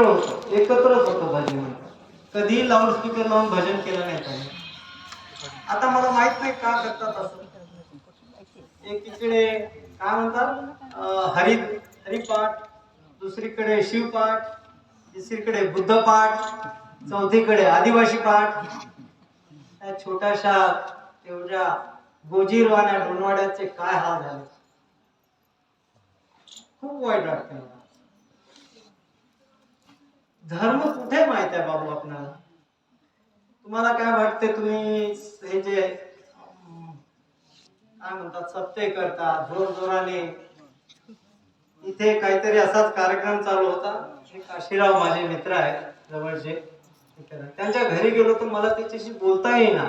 मिसळ होतं एकत्रच होतं भजन म्हणतात. कधीही लाऊडस्पीकर लावून भजन केलं नाही पाहिजे. आता मला माहीत नाही का करतात असं. एकीकडे काय म्हणतात? हरि हरिपाठ दुसरीकडे शिवपाठ तिसरीकडे बुद्धपाठ चौथीकडे आदिवासी पाठ. त्या छोट्याशा एवढ्या गोजीरवाण्या डोनवाड्याचे काय हाल झाले? खूप वाईट वाटतं मला. धर्म कुठे माहीत आहे बाबू आपणाला? तुम्हाला काय वाटते तुम्ही हे जे काय म्हणतात सत्य करतात जोर जोराने इथे काहीतरी असाच कार्यक्रम चालू होता. हे काशीराव माझे मित्र आहेत जवळचे. त्यांच्या घरी गेलो तर मला त्याच्याशी बोलता येईना.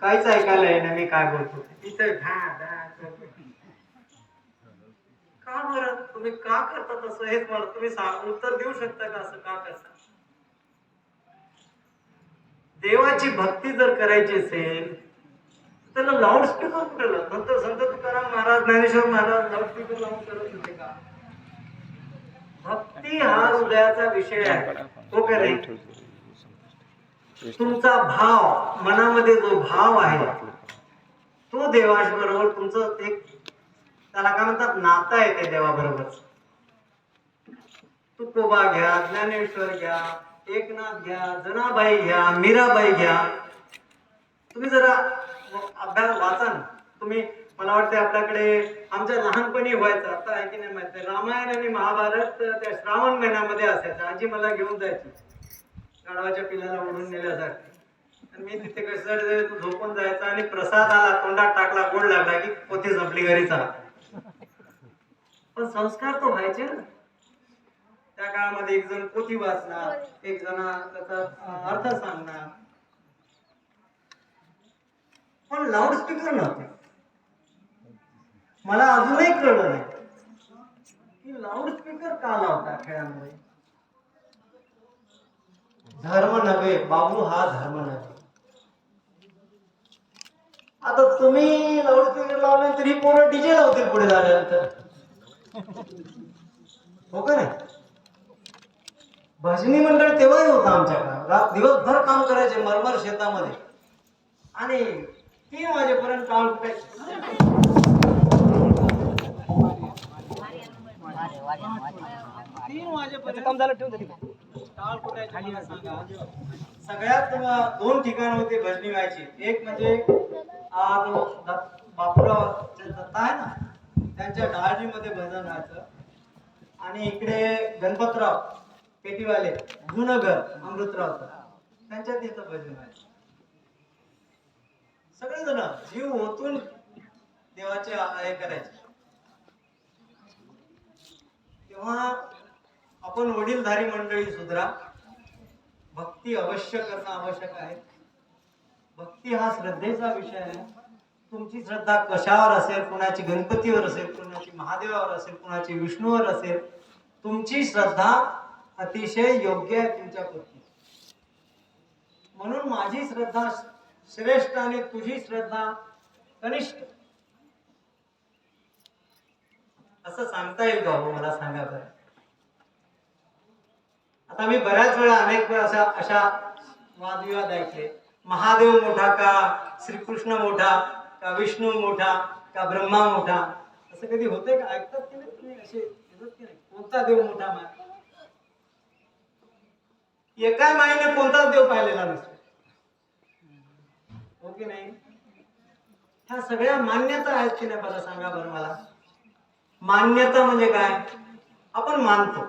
काहीच ऐकायला येईना मी काय बोलतो. इथे घा, का बरं? तुम्ही का करता तसं? हेच मला तुम्ही उत्तर देऊ शकता का असं का करता? देवाची भक्ती जर करायची असेल त्याला लाऊडस्पीकर केलं संत नंतर संत तुकाराम महाराज ज्ञानेश्वर महाराज लाऊडस्पीकर लावून करत होते का? भक्ती हा हृदयाचा विषय आहे. तो का तुमचा भाव मनामध्ये जो भाव आहे तो देवाश बरोबर तुमचं एक त्याला काय म्हणतात नातं आहे ते देवाबरोबर तुकोबा घ्या ज्ञानेश्वर घ्या एकनाथ घ्या जनाबाई घ्या मीराबाई घ्या. तुम्ही जरा अभ्यास वाचा ना. तुम्ही मला वाटते आपल्याकडे आमच्या लहानपणी व्हायचं. आता आहे की नाही माहिती रामायण आणि महाभारत त्या श्रावण महिन्यामध्ये असायचं. आजी मला घेऊन जायची. गाढवाच्या पिल्लाला ओढून नेल्यासारखी. आणि मी तिथे कसं तू झोपून जायचा आणि प्रसाद आला तोंडात टाकला गोड लागला की पोथी संपली घरी चला. पण संस्कार तो व्हायचे ना. त्या काळामध्ये एक जण पोथी वाचणार एक जण त्याचा अर्थ सांगणार. पण लाऊडस्पीकर नव्हते. मला अजूनही कळलं नाही. की लाऊडस्पीकर का लावता खेळामध्ये? धर्म नव्हे बाबू हा धर्म नव्हे. आता तुम्ही लाऊडस्पीकर लावले तरी पोरं डीजे लावतील पुढे झाल्यानंतर. हो का नाही? भजनी मंडळ तेव्हाही होतं आमच्याकडं. रात दिवसभर काम करायचे मरमर शेतामध्ये. आणि तीन वाजेपर्यंत काम करायचे तीन वाजेपर्यंत काम झालं ठेवून. सगळ्यात दोन ठिकाण होते भजनी व्हायची एक म्हणजे बापूराव दत्त आहे ना त्यांच्या डाळजीमध्ये भजन व्हायचं आणि इकडे गणपतराव. पेटीवाले जुनगर अमृतराव त्यांच्या तिथं भजन आहे सगळेजण जीव ओतून देवाचे हे करायचे. तेव्हा आपण वडीलधारी मंडळी सुधरा भक्ती अवश्य करणं आवश्यक आहे. भक्ती हा श्रद्धेचा विषय आहे. तुमची श्रद्धा कशावर असेल कुणाची गणपतीवर असेल कुणाची महादेवावर असेल कुणाची विष्णूवर असेल तुमची श्रद्धा अतिशय योग्य आहे तुमच्या पत्नी म्हणून माझी श्रद्धा श्रेष्ठ आणि तुझी श्रद्धा कनिष्ठ. असं सांगता येईल बाबू हो? मला सांगा बरं. आता मी बऱ्याच वेळा अनेक वेळा अशा अशा वादविवाद ऐकले. महादेव मोठा का श्रीकृष्ण मोठा का विष्णू मोठा का ब्रह्मा मोठा. असं कधी होते का? ऐकतात की नाही तुम्ही? असे की नाही? कोणता देव मोठा माय एका माईने कोणताच देव पाहिलेला नसतो. हो की नाही? ह्या सगळ्या मान्यता आहेत की नाही मला सांगा बरं मला? मान्यता म्हणजे काय? आपण मानतो.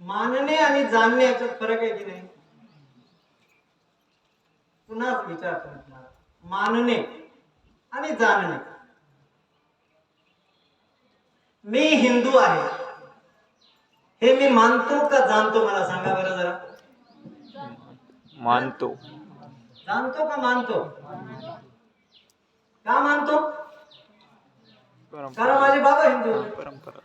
मानणे आणि जाणणे याच्यात फरक आहे की नाही? पुन्हाच विचारतो तुम्हाला मानणे आणि जाणणे. मी हिंदू आहे. हे मी मानतो का जाणतो मला सांगा बरं जरा. मानतो. जाणतो का मानतो? का मानतो? कारण माझे बाबा हिंदू. परंपरा.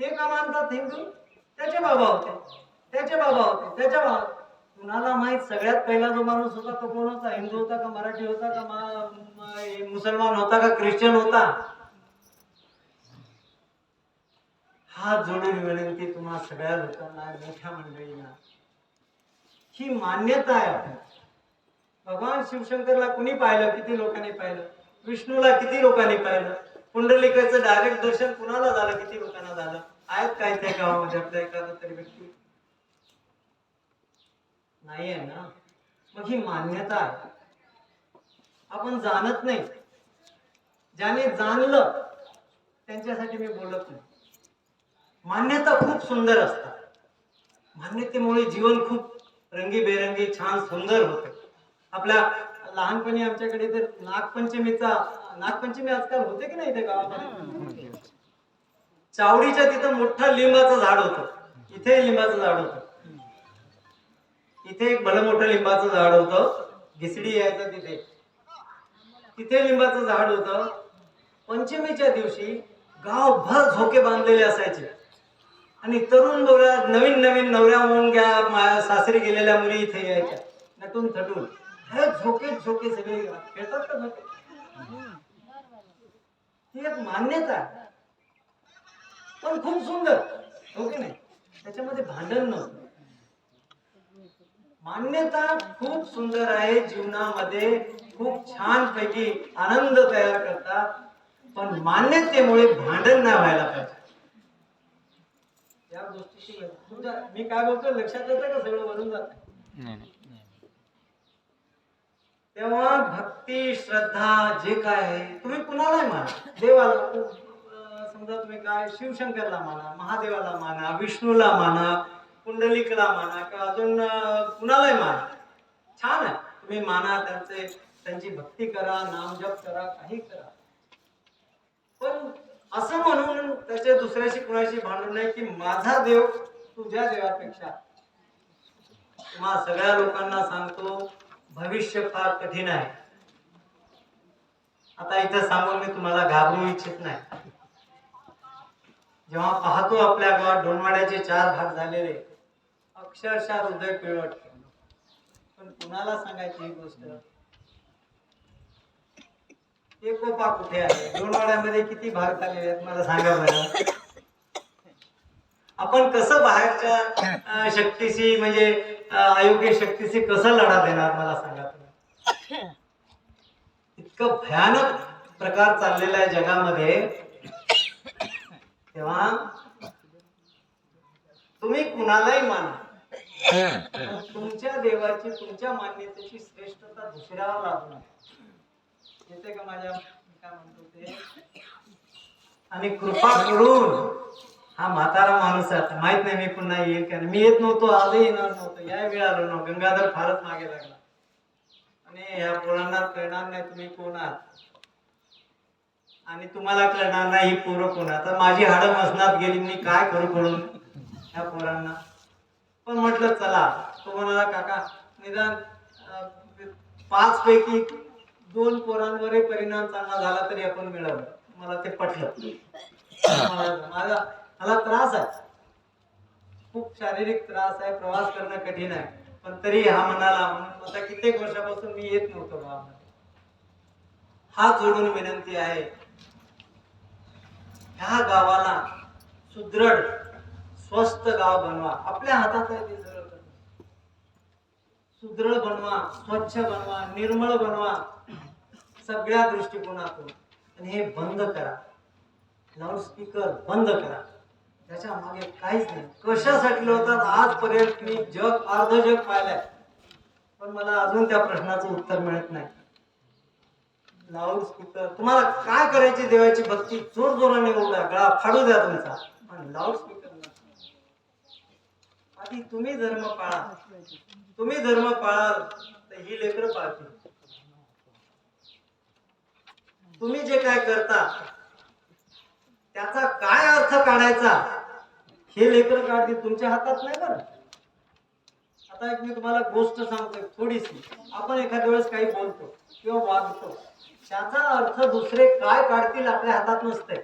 ते का मानतात हिंदू? त्याचे बाबा होते. त्याचे बाबा होते. त्याच्या बाबा. कुणाला माहीत? सगळ्यात पहिला जो माणूस होता तो कोण होता? हिंदू होता का मराठी होता का मुसलमान होता का ख्रिश्चन होता? हात जोडून विनंती तुम्हा सगळ्या लोकांना मोठ्या मंडळींना. ही मान्यता आहे आपल्या भगवान शिवशंकरला कुणी पाहिलं? किती लोकांनी पाहिलं? विष्णूला किती लोकांनी पाहिलं? पुंडलिकाचं डायरेक्ट दर्शन कुणाला झालं? किती लोकांना झालं? आहेत काय त्या गावामध्ये आपल्या एखादा तरी व्यक्ती? नाही आहे ना? मग ही मान्यता आहे. आपण जाणत नाही. ज्याने जाणलं त्यांच्यासाठी मी बोलत नाही. मान्यता खूप सुंदर असतात. मान्यतेमुळे जीवन खूप रंगीबेरंगी छान सुंदर होतं. आपल्या लहानपणी आमच्याकडे तर नागपंचमीचा नागपंचमी आजकाल होते की नाही त्या गावामध्ये? चावडीच्या तिथं मोठं लिंबाचं झाड होतं. इथे लिंबाचं झाड होतं. इथे एक भलं मोठं लिंबाचं झाड होतं. घिसडी यायचं तिथे. तिथे लिंबाचं झाड होतं. पंचमीच्या दिवशी गावभर झोके बांधलेले असायचे. आणि तरुण दोऱ्यात नवीन नवीन नवऱ्या होऊन घ्या मा- सासरी गेलेल्या मुली इथे यायच्या. नटून थटून. हे झोके झोके सगळे खेळतात का झोके? ही एक मान्यता. पण खूप सुंदर. हो ओके नाही? त्याच्यामध्ये भांडण नव्हतं. मान्यता खूप सुंदर आहे. जीवनामध्ये खूप छान पैकी आनंद तयार करतात. पण मान्यतेमुळे भांडण नाही व्हायला पाहिजे. या तुमच्या मी काय बोलतोय लक्षात येतं का सगळं वरून जात? तेव्हा भक्ती श्रद्धा जे काय आहे तुम्ही कुणालाही माना. देवाला समजा तुम्ही काय शिवशंकरला माना महादेवाला माना विष्णूला माना कुंडलिकला माना किंवा अजून कुणालाही माना. छान आहे. तुम्ही माना त्यांचे त्यांची भक्ती करा नाम जप करा काही करा. पण असं म्हणून त्याचे दुसऱ्याशी कुणाशी भांडून नाही की माझा देव तुझ्या देवापेक्षा. तुम्हा सगळ्या लोकांना सांगतो भविष्य फार कठीण आहे. आता इथं सांगून मी तुम्हाला घाबरू इच्छित नाही. जेव्हा पाहतो आपल्या गावात डोनवाड्याचे चार भाग झालेले अक्षरशः हृदय पिळवट. पण कुणाला सांगायची ही गोष्ट? एकोपा कुठे आहे? डोनवाड्यामध्ये किती भाग झालेले आहेत मला सांगा बरं. आपण कसं बाहेरच्या शक्तीशी म्हणजे अयोग्य शक्तीशी कसं लढा देणार मला सांगा तुम्ही? इतकं भयानक प्रकार चाललेला आहे जगामध्ये. तेव्हा तुम्ही कुणालाही माना. तुमच्या देवाची तुमच्या मान्यतेची श्रेष्ठता दुसऱ्यावर लागू नये येते का माझ्या? मी काय म्हणतो ते? आणि कृपा करून हा म्हातारा माणूस आहे. आता माहीत नाही मी पुन्हा येईल का मी येत नव्हतो आजही येणार नव्हतो. या वेळा आलो नव्हतो. गंगाधर फारच मागे लागला. आणि ह्या पोरांना कळणार नाही तुम्ही कोण आहात. आणि तुम्हाला कळणार नाही ही पोरं कोण आता माझी हाडं मसनात गेली मी काय करू करून ह्या पोरांना. पण म्हटलं चला. तो म्हणाला काका निदान पाच पैकी दोन पोरांवरही परिणाम चांगला झाला तरी आपण मिळवलं मला ते पटलं. मला माझा मला त्रास आहे. खूप शारीरिक त्रास आहे. प्रवास करणं कठीण आहे. पण तरी हा म्हणाला म्हणून आता कित्येक वर्षापासून मी येत नव्हतो गावामध्ये. हा जोडून विनंती आहे. ह्या गावाला सुदृढ स्वस्थ गाव बनवा. आपल्या हातात आहे ते सगळं. सुदृढ बनवा स्वच्छ बनवा निर्मळ बनवा. सगळ्या दृष्टिकोनातून. आणि हे बंद करा. लाऊडस्पीकर बंद करा. त्याच्यामागे काहीच नाही. कशासाठी लावतात आजपर्यंत मी जग अर्ध जग पाहिलंय. पण मला अजून त्या प्रश्नाचं उत्तर मिळत नाही. लाऊडस्पीकर तुम्हाला काय करायची देवाची भक्ती? जोर जोराने उडा गळा फाडू द्या तुमचा. पण लाऊडस्पीकर आधी तुम्ही धर्म पाळा. तुम्ही धर्म पाळाल तर ही लेकरं पाळतील. तुम्ही जे काय करता त्याचा काय अर्थ काढायचा हे लेकर काढतील तुमच्या हातात नाही बरं. आता एक मी तुम्हाला गोष्ट सांगतोय थोडीशी. आपण एखाद्या वेळेस काही बोलतो किंवा वागतो त्याचा अर्थ दुसरे काय काढतील आपल्या हातात नसते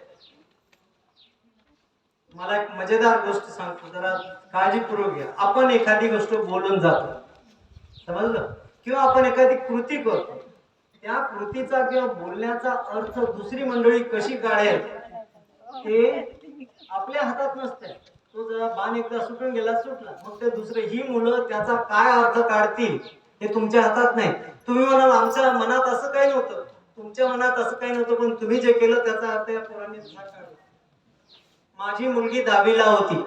मला एक मजेदार गोष्ट सांगतो जरा काळजीपूर्वक घ्या. आपण एखादी गोष्ट बोलून जातो. समजलं? किंवा आपण एखादी कृती करतो. त्या कृतीचा किंवा बोलण्याचा अर्थ दुसरी मंडळी कशी काढेल ते आपल्या हातात नसते तो जरा बाण एकदा सुटून गेला सुटला. मग ते दुसरे ही मुलं त्याचा काय अर्थ काढतील हे तुमच्या हातात नाही. तुम्ही म्हणाल आमच्या मनात असं काही नव्हतं. तुमच्या मनात असं काही नव्हतं पण तुम्ही जे केलं त्याचा अर्थ या पोरांनी काढला. माझी मुलगी दहावीला होती.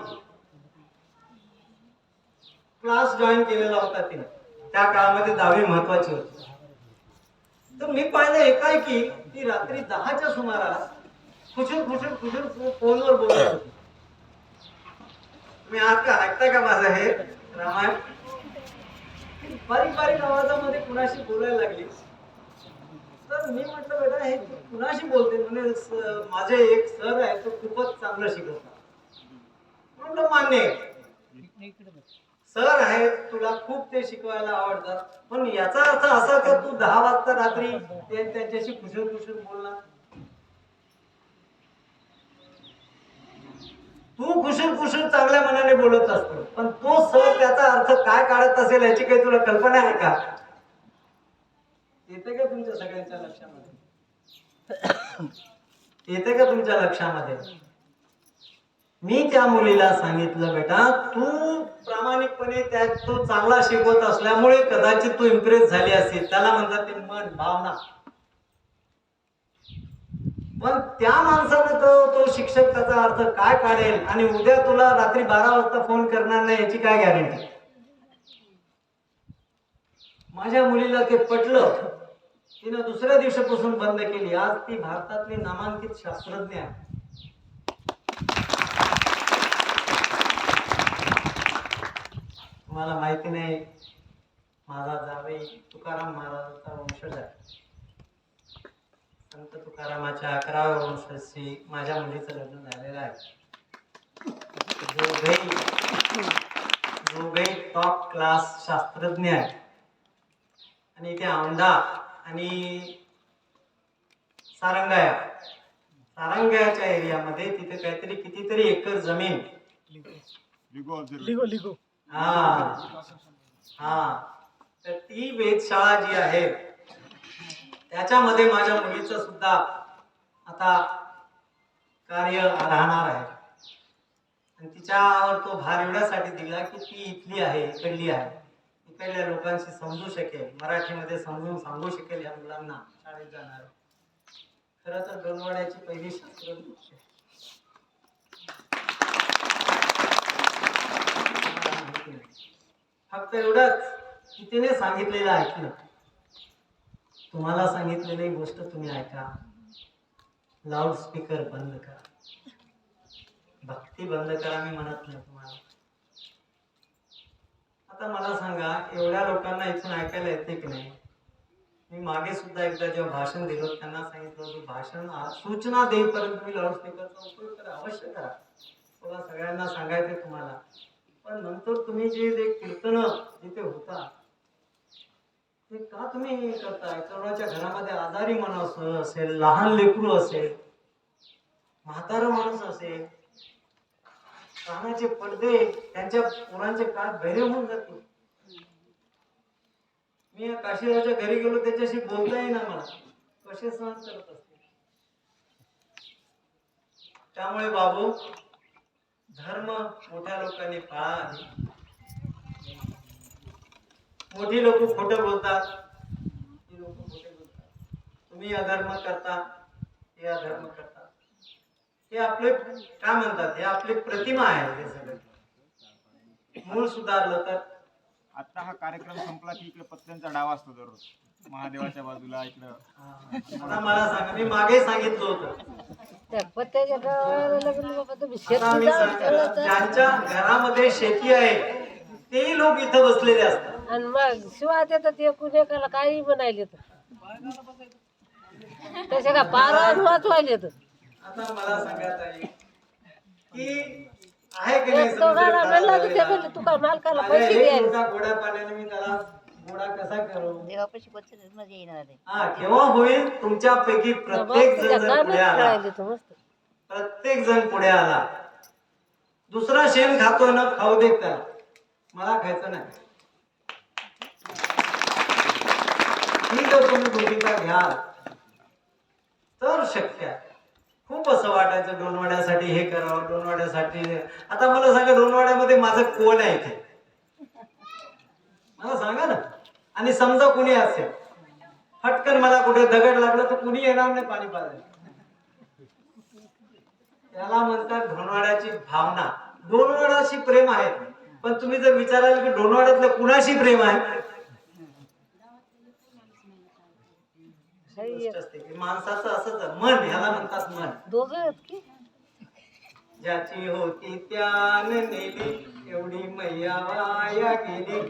क्लास जॉईन केलेला होता तिने. त्या काळामध्ये दहावी महत्वाची होती. तर मी पाहिलं एकाएकी ती रात्री दहाच्या सुमारास खुशूर खुशूर खुशूर फोनवर बोलत होती. तुम्ही आज का ऐकता का माझं हे? रामायण? बारीक बारीक आवाजामध्ये कुणाशी बोलायला लागली? तर मी म्हटलं बेटा हे कुणाशी बोलते? म्हणजे माझे एक सर आहे तो खूपच चांगलं शिकवतात. म्हटलं मान्य आहे. सर आहे तुला खूप ते शिकवायला आवडतात पण याचा अर्थ असा का तू दहा वाजता रात्री ते त्यांच्याशी खुशूर खुशूर बोलणार तू खुशून खुशून चांगल्या मनाने बोलत असतो. पण तो सर त्याचा अर्थ काय काढत असेल याची काही तुला कल्पना आहे का? येते का तुमच्या सगळ्यांच्या लक्षामध्ये? येते का तुमच्या लक्षामध्ये? मी त्या मुलीला सांगितलं बेटा तू प्रामाणिकपणे त्या तो चांगला शिकवत असल्यामुळे कदाचित तू इम्प्रेस झाली असेल. त्याला म्हणतात ते मन भावना. पण त्या माणसानं तो तो शिक्षक त्याचा अर्थ काय काढेल? आणि उद्या तुला रात्री बारा वाजता फोन करणार नाही याची काय गॅरंटी माझ्या मुलीला ते पटलं. तिनं दुसऱ्या दिवसापासून बंद केली. आज ती भारतातली नामांकित शास्त्रज्ञ आहे. तुम्हाला माहिती नाही. माझा जावई तुकाराम महाराजांचा वंशज आहे. संत तुकारामाच्या अकराव्या वंशाशी माझ्या मुलीचं लग्न झालेलं आहे. दोघेही टॉप क्लास शास्त्रज्ञ आहे. आणि ते औंढा आणि सारंगाया. सारंगायाच्या एरियामध्ये तिथे काहीतरी कितीतरी एकर जमीन. लिगो लिगो. हा. हा. तर ती वेधशाळा जी आहे त्याच्यामध्ये माझ्या मुलीचं सुद्धा आता कार्य राहणार आहे. आणि तिच्यावर तो भार एवढ्यासाठी दिला की ती इथली आहे इकडली आहे. इकडल्या लोकांशी समजू शकेल मराठीमध्ये समजून सांगू शकेल या मुलांना शाळेत जाणार. खरं तर डोनवाड्याची पहिली शास्त्र आहे. फक्त एवढंच की तिने सांगितलेलं ऐकलं तुम्हाला सांगितलेली गोष्ट तुम्ही ऐका. लाऊडस्पीकर बंद करा. भक्ती बंद करा मी म्हणत नाही तुम्हाला. आता मला सांगा एवढ्या लोकांना इथून ऐकायला येते की नाही? मी मागे सुद्धा एकदा जेव्हा भाषण दिलं त्यांना सांगितलं की भाषण सूचना देईपर्यंत तुम्ही लाऊडस्पीकरचा उपयोग करा अवश्य करा. बघा सगळ्यांना सांगायचं तुम्हाला. पण नंतर तुम्ही जे जे कीर्तन जिथे होता ते का तुम्ही करताय? तरुणाच्या घरामध्ये आजारी माणूस असेल लहान लेकरू असेल म्हातारा माणूस असेल कानाचे पडदे त्यांच्या पोरांचे कान बहिरे होऊन जातील. मी या काशीरावच्या घरी गेलो त्याच्याशी बोलता येईना मला. कसे सहन करत असते त्यामुळे बाबू धर्म मोठ्या लोकांनी पाळा मोठी लोक खोटं बोलतात. ही लोक खोटे बोलतात. तुम्ही अधर्म करता हे अधर्म करता. हे आपले काय म्हणतात? हे आपली प्रतिमा आहे हे सगळं. मूळ सुधारलं तर. आता हा कार्यक्रम संपला की इकडे पत्त्यांचा डावा असतो दररोज. महादेवाच्या बाजूला इकडं. आता मला सांगा मी मागे सांगितलं होतं. त्या पत्त्याच्या गावाला लग्न बाबा तुम्ही शेती आता मी जाऊन सांगतो, केलं तर? ज्यांच्या घरामध्ये शेती आहे तेही लोक इथं बसलेले असतात. आणि मग शिवाय देतात ते कुणेकाला काही बनायले तर त्याच्या का पारा वाचवायले तर आता मला सांगत आहे की आहे की नाही एक तो म्हणला तर ते मालकाला अरे, पैसे एक द्यायला. गोड्या पाण्याने मी त्याला गोडा कसा करू? देवापाशी कोणत्याच मध्ये येणार आहे. हा केव्हा होईल? तुमच्यापैकी प्रत्येक जण जर पुढे आला. प्रत्येक जण पुढे आला. दुसरा शेण खातोय ना खाऊ देत त्याला. मला खायचं नाही. ही जर तुम्ही भूमिका घ्याल तर शक्य आहे. खूप असं वाटायचं डोनवाड्यासाठी हे करावं डोनवाड्यासाठी. आता मला सांगा डोनवाड्यामध्ये माझं कोण आहे इथे? मला सांगा ना. आणि समजा कुणी असेल फटकन मला कुठे दगड लागलं तर कुणी येणार नाही पाणी पाजायला त्याला म्हणतात ढोणवाड्याची भावना. डोनवाड्याशी प्रेम आहे. पण तुम्ही जर विचाराल की डोनवाड्यातलं कुणाशी प्रेम आहे? माणसाचं असंच आहे. मन ह्याला म्हणतात मन. ज्याची होती त्यान नेली एवढी मैया वाया गेली.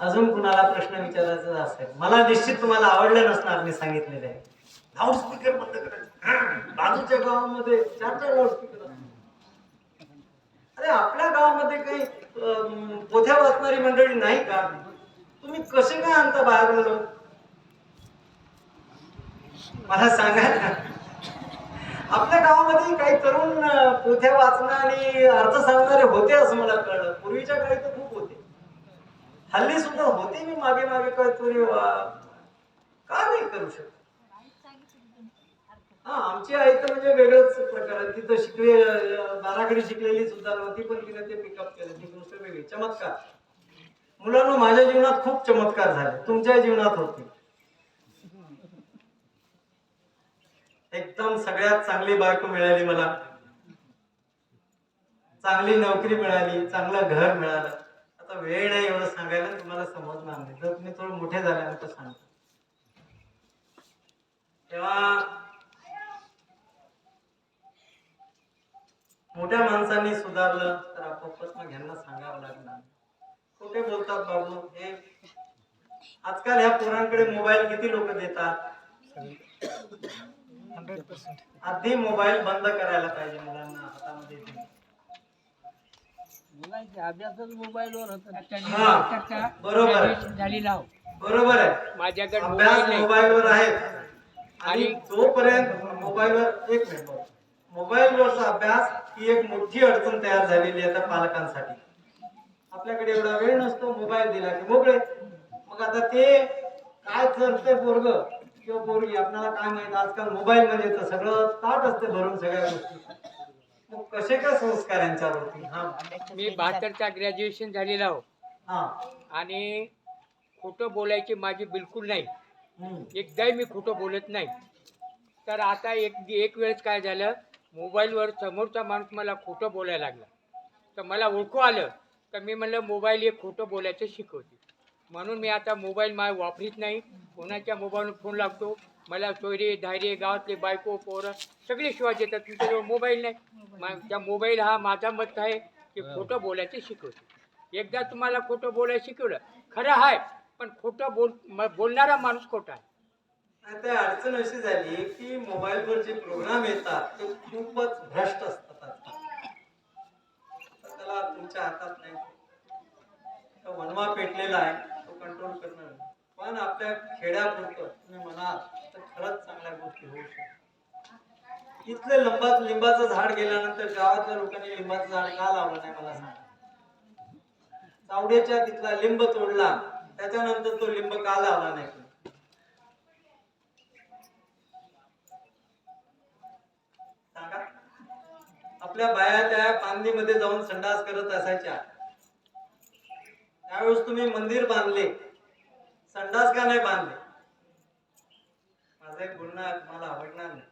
अजून कुणाला प्रश्न विचारायचा असेल? मला निश्चित तुम्हाला आवडलं नसणार मी सांगितलेलं आहे. लाऊडस्पीकर बंद करायचं. बाजूच्या गावामध्ये चार चार लाऊडस्पीकर अरे आपल्या गावामध्ये काही पोथ्या वाचणारी मंडळी नाही का? तुम्ही कसे काय आणता बाहेर लोक मला सांगा ना. आपल्या गावामध्ये काही तरुण पोथ्या वाचणं आणि अर्थ सांगणारे होते असं मला कळलं. पूर्वीच्या काळी तर हल्ली सुद्धा होते मी मागे मागे करतो रे वा- का नाही करू शकत? हा आमची आई तर म्हणजे वेगळंच प्रकार. आहे तिथं शिकले अं, बाराखडी शिकलेली सुद्धा नव्हती पण तिने ते पिकअप केलं. ती गोष्ट वेगळी. चमत्कार. मुलांना माझ्या जीवनात खूप चमत्कार झाले. तुमच्या जीवनात होते. एकदम सगळ्यात चांगली बायको मिळाली मला. चांगली नोकरी मिळाली. चांगलं घर मिळालं. आता वेळ नाही एवढं सांगायला तुम्हाला समजणार नाही जर तुम्ही थोडं मोठे झाल्यानंतर सांगतो. तेव्हा मोठ्या माणसांनी सुधारलं तर आपोआपच मग ह्यांना सांगावं लागणार. कुठे बोलतात बाबू हे आजकाल ह्या पोरांकडे मोबाईल किती लोक देतात? आधी मोबाईल बंद करायला पाहिजे मुलांना हातामध्ये. अभ्यासच मोबाईलवर हा, बरोबर आहे. झाली लाव. बरोबर आहे. माझ्याकडे अभ्यास मोबाईल नाही मोबाईलवर आहे. आणि आणि- जोपर्यंत मोबाईलवर एक मिनिट मोबाईलवरचा अभ्यास ही एक मोठी अडचण तयार झालेली आहे त्या पालकांसाठी. आपल्याकडे एवढा वेळ नसतो मोबाईल दिला की मोकळे. मग आता ते काय करते पोरग? किंवा पोरगी आपल्याला काय माहीत? आजकाल मोबाईल म्हणजे तर सगळं ताट असते भरून सगळ्या गोष्टी. कसे काय संस्कार यांच्यावरती हा. मी बहात्तरचा ग्रॅज्युएशन झालेला हो. हा. आणि खोटं बोलायची माझी बिलकुल नाही. हम्म. एकदाही मी खोटं बोलत नाही. तर आता एक एक वेळेस काय झालं मोबाईलवर समोरचा माणूस मला खोटं बोलायला लागला. तर मला ओळखू आलं तर मी म्हणलं मोबाईल हे खोटं बोलायचं शिकवते. म्हणून मी आता मोबाईल मा वापरीत नाही. कोणाच्या मोबाईलवर फोन लागतो मला सोयरे धायरे गावातले बायको पोरं सगळे शिवाय येतात तुमच्याजवळ मोबाईल नाही. त्या मोबाईल हा माझा मत आहे की खोटं बोलायचं शिकवते. एकदा तुम्हाला खोटं बोलायला शिकवलं खरं आहे पण खोटं बोल म- बोलणारा माणूस खोटा आहे. अडचण अशी झाली की मोबाईलवर जे प्रोग्राम येतात ते खूपच भ्रष्ट असतात. तर त्याला तुमच्या हातात नाही. तो वनवा पेटलेला आहे तो कंट्रोल करणं पण आपल्या खेड्यापुरतं तुम्ही म्हणाल तर खरंच चांगल्या गोष्टी होऊ शकतात. इथलं लिंबा लिंबाचं झाड गेल्यानंतर गावातल्या लोकांनी लिंबाचं झाड का लावलं नाही मला सांग. चावड्याच्या तिथला लिंब तोडला त्याच्यानंतर तो लिंब का लावला नाही? सांगा. आपल्या बाया त्या पांदीमध्ये जाऊन संडास करत असायच्या. त्यावेळेस तुम्ही मंदिर बांधले. संडास का नाही बांधले? माझं एक बोलणं मला आवडणार नाही.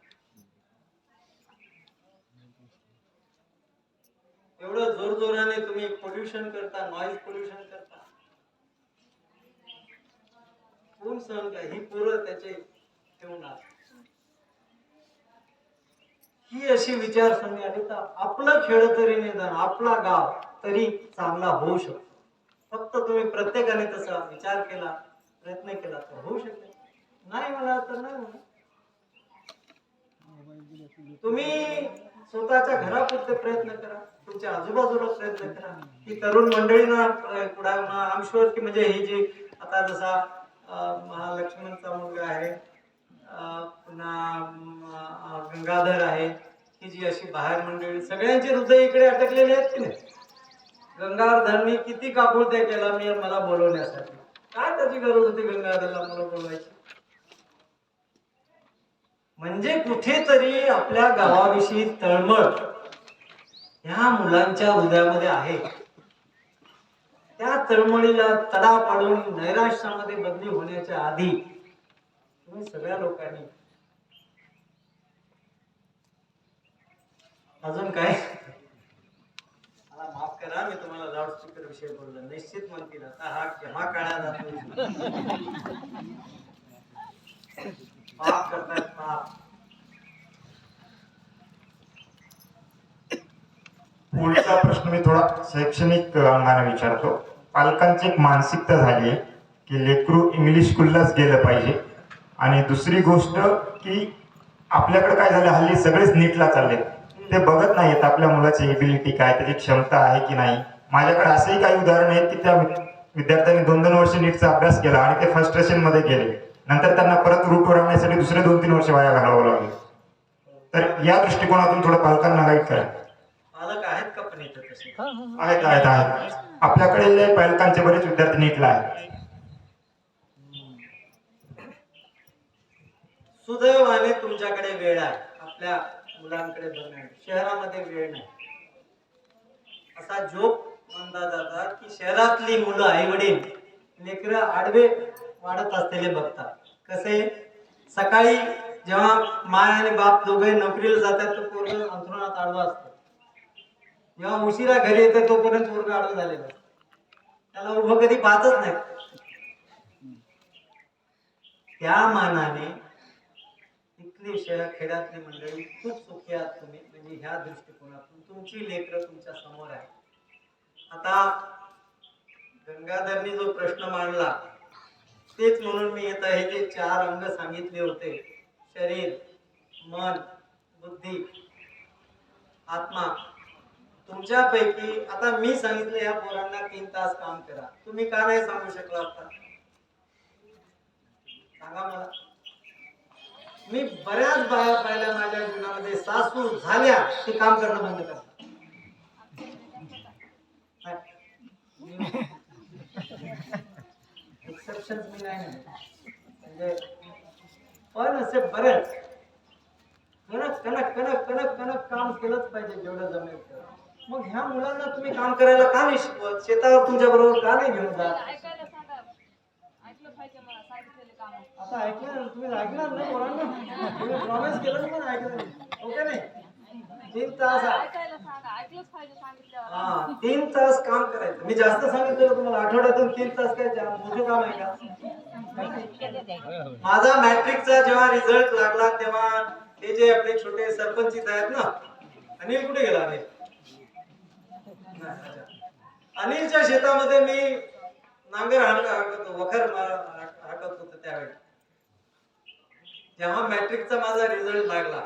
एवढं जोर जोराने तुम्ही पोल्युशन करता नॉईज पोल्युशन करता. कोण सहन का ही पोरं त्याचे ठेवणार ही अशी विचारसरणी आली तर आपलं खेळ तरी निदान आपला गाव तरी चांगला होऊ शकतो. फक्त तुम्ही प्रत्येकाने तसा विचार केला प्रयत्न केला तर होऊ शकेल नाही मला तर नाही म्हणा तुम्ही स्वतःच्या घरापुरते प्रयत्न करा. तुमच्या आजूबाजूला प्रयत्न करा. ही तरुण मंडळींना पुढा शुअर की म्हणजे ही जी आता जसा महालक्ष्मणचा मुलगा आहे पुन्हा गंगाधर आहे ही जी अशी बाहेर मंडळी सगळ्यांचे हृदय इकडे अटकलेले आहेत की नाही? गंगाधरनी किती काकुळत्या केला मी मला बोलवण्यासाठी. काय त्याची गरज होती गंगाधरला मला बोलवायची? म्हणजे कुठेतरी आपल्या गावाविषयी तळमळ ह्या मुलांच्या हृदयामध्ये आहे. त्या तळमळीला तडा पाडून नैराश्यामध्ये बदली होण्याच्या आधी तुम्ही सगळ्या लोकांनी अजून काय? मला माफ करा मी तुम्हाला लाऊड स्पीकर विषयी बोललो. निश्चित म्हणतील आता हा केव्हा काळा जातो माफ करतात माफ. पुढचा प्रश्न मी थोडा शैक्षणिक अंगाने विचारतो. पालकांची एक मानसिकता झाली आहे की लेकरू इंग्लिश स्कूललाच गेलं पाहिजे. आणि दुसरी गोष्ट की आपल्याकडे काय झालं हल्ली सगळेच नीटला चालले ते बघत नाहीत आपल्या मुलाची एबिलिटी काय त्याची क्षमता आहे की नाही. माझ्याकडे असेही काही उदाहरण आहेत की त्या विद्यार्थ्यांनी दोन दोन वर्ष नीटचा अभ्यास केला आणि ते फ्रस्ट्रेशनमध्ये गेले. नंतर त्यांना परत रूटवर आणण्यासाठी दुसरे दोन तीन वर्ष वाया घालावं लागले. तर या दृष्टिकोनातून थोडं पालकांना गाईड करा. पालक आहेत का पण आहेत आहेत आहेत. आपल्याकडे पालकांचे बरेच विद्यार्थी नीटला आहेत. सुदैवाने तुमच्याकडे वेळ आहे. आपल्या मुलांकडे बघणे शहरामध्ये वेळ नाही. असा जोक म्हणता जातात की शहरातली मुलं आई वडील लेकर आडवे वाढत असलेले बघतात. कसे? सकाळी जेव्हा माय आणि बाप दोघे नोकरीला जातात तो पोरग अंथरुणात आडवा असतो. जेव्हा उशिरा घरी येते तोपर्यंत पोरग आडवं झालेलं त्याला उभं कधी पाहतच नाही. त्या मानाने इथली शहर खेड्यातली मंडळी खूप सुखी आहात तुम्ही. म्हणजे ह्या दृष्टिकोनातून तुमची लेकरं तुमच्यासमोर आहे आता गंगाधरनी जो प्रश्न मांडला तेच म्हणून मी येत हे जे चार अंग सांगितले होते. शरीर मन बुद्धी आत्मा. तुमच्यापैकी आता मी सांगितलं या पोरांना तीन तास काम करा. तुम्ही का नाही सांगू शकला आता? सांगा मला. मी बऱ्याच बाया पाहिल्या माझ्या जीवनामध्ये सासू झाल्या ते काम करणं बंद करतात. एक्सेप्शन मी नाही म्हणजे पण असे बरेच कणक कणक कणक कणक कणक काम केलंच पाहिजे जेवढं जमेल मग ह्या मुलांना तुम्ही काम करायला का नाही शिकवत? शेतावर तुमच्या बरोबर का नाही घेऊन जात ऐकायला सांगा ऐकलं पाहिजे मला सांगितलेले काम आता ऐकणार तुम्ही ऐकणार नाही पोरांना. तुम्ही प्रॉमिस केलं ना पण ऐकलं ओके नाही? तीन तास हा. तीन तास काम करायचं. मी जास्त सांगितलं तुम्हाला आठवड्यातून तीन तास काय मोठं काम आहे का? माझा मॅट्रिकचा जेव्हा रिझल्ट लागला तेव्हा हे जे आपले छोटे सरपंचित आहेत ना अनिल कुठे गेला अनिल. अनिलच्या शेतामध्ये मी नांगर हाकत होतो, वखर हाकत होतो त्यावेळी. जेव्हा मॅट्रिकचा माझा रिझल्ट लागला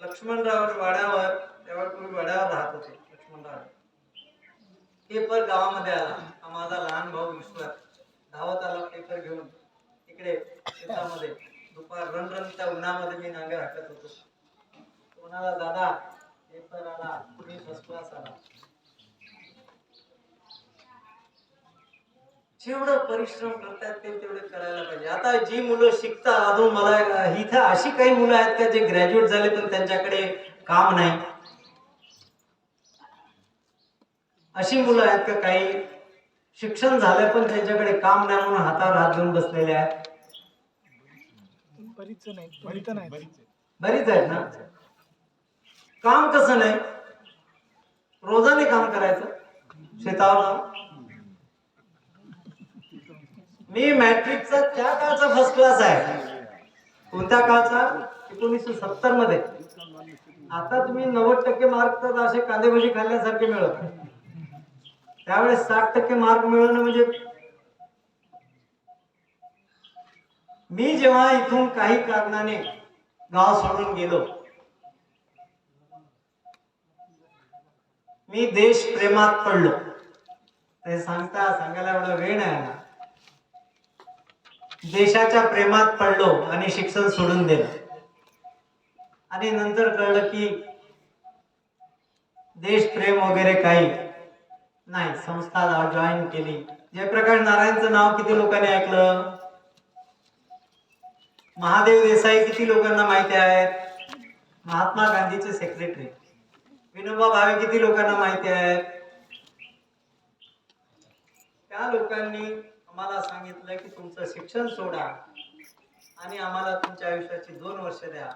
लक्ष्मणराव वाड्यावर तेव्हा तुम्ही वाड्यावर राहत होते लक्ष्मणराव. पेपर गावामध्ये आला. हा माझा लहान भाऊ ईश्वर धावत आला पेपर घेऊन. इकडे शेतामध्ये. दुपार रणरणच्या उन्हामध्ये मी नांगर हाकत होतो. कोणाला दादा पेपर आला. तुम्ही फर्स्ट क्लास आला. जेवढं परिश्रम करतात ते तेवढे करायला पाहिजे. आता जी मुलं शिकतात अजून मला इथं अशी काही मुलं आहेत का जे ग्रॅज्युएट झाले पण त्यांच्याकडे काम नाही? अशी मुलं आहेत का काही? शिक्षण झालं पण त्यांच्याकडे काम नाही म्हणून हातावर हात घेऊन बसलेले आहेत. बरीच आहेत ना? काम कसं नाही? रोजाने काम करायचं? शेतावर जाऊन? मी मॅट्रिकचा त्या काळचा फर्स्ट क्लास आहे. कोणत्या काळचा? एकोणीसशे सत्तरमध्ये. आता तुम्ही नव्वद टक्के मार्क तर असे कांदेभजी खाल्ल्यासारखे मिळत. त्यावेळेस साठ टक्के मार्क मिळवणं म्हणजे मी जेव्हा इथून काही कारणाने गाव सोडून गेलो मी देश प्रेमात पडलो. ते सांगता सांगायला एवढा वेळ नाही आला. देशाच्या प्रेमात पडलो आणि शिक्षण सोडून दिलं. आणि नंतर कळलं की देश प्रेम वगैरे काही नाही. संस्था जॉईन केली. जयप्रकाश नारायणचं नाव किती लोकांनी ऐकलं? महादेव देसाई किती लोकांना माहिती आहेत? महात्मा गांधीचे सेक्रेटरी विनोबा भावे किती लोकांना माहिती आहेत? त्या लोकांनी आम्हाला सांगितलं की तुमचं शिक्षण सोडा आणि आम्हाला तुमच्या आयुष्याची दोन वर्ष द्या.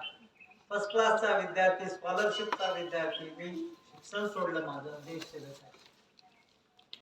फर्स्ट क्लासचा विद्यार्थी स्कॉलरशिपचा विद्यार्थी मी शिक्षण सोडलं माझं देश सेवेसाठी.